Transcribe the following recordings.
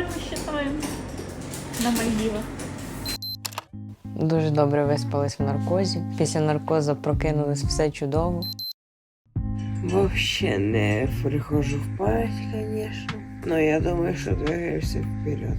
свадьбу считаем на Мальдівах. Дуже добре виспались в наркозі. Після наркозу прокинулись все чудово. Вообще не прихожу в память, конечно. Но я думаю, что двигаюся вперед.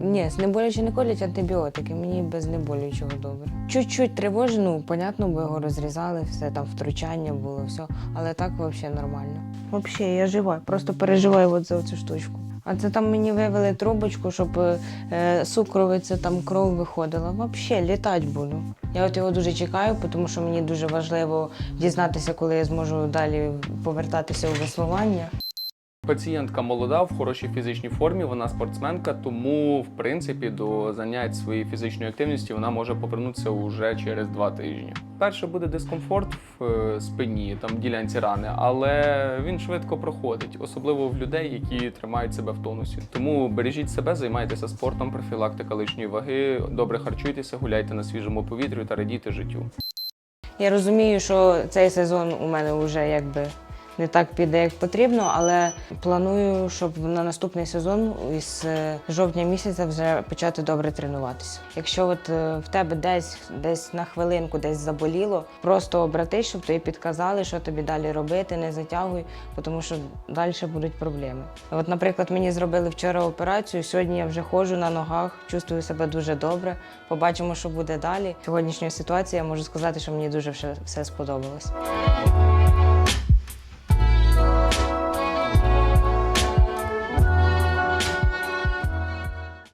Ні, знеболюючі не колять антибіотики, мені без знеболюючого добре. Чуть-чуть тривожно, ну, понятно, бо його розрізали, все там втручання було, все, але так взагалі нормально. Взагалі, я жива, просто переживаю от за цю штучку. А це там мені вивели трубочку, щоб е, сукровиця, там кров виходила. Взагалі, літати буду. Я от його дуже чекаю, тому що мені дуже важливо дізнатися, коли я зможу далі повертатися у веслування. Пацієнтка молода, в хорошій фізичній формі, вона спортсменка, тому в принципі до занять своєю фізичною активністю вона може повернутися уже через два тижні. Перше буде дискомфорт в е, спині, там в ділянці рани, але він швидко проходить, особливо в людей, які тримають себе в тонусі. Тому бережіть себе, займайтеся спортом, профілактика лишньої ваги, добре харчуйтеся, гуляйте на свіжому повітрі та радійте життю. Я розумію, що цей сезон у мене вже якби не так піде, як потрібно, але планую, щоб на наступний сезон із е, жовтня місяця вже почати добре тренуватися. Якщо от е, в тебе десь десь на хвилинку десь заболіло, просто обратись, щоб тобі підказали, що тобі далі робити, не затягуй, тому що далі будуть проблеми. От, наприклад, мені зробили вчора операцію. Сьогодні я вже ходжу на ногах, чувствую себе дуже добре. Побачимо, що буде далі. Сьогоднішня ситуація я можу сказати, що мені дуже все сподобалось.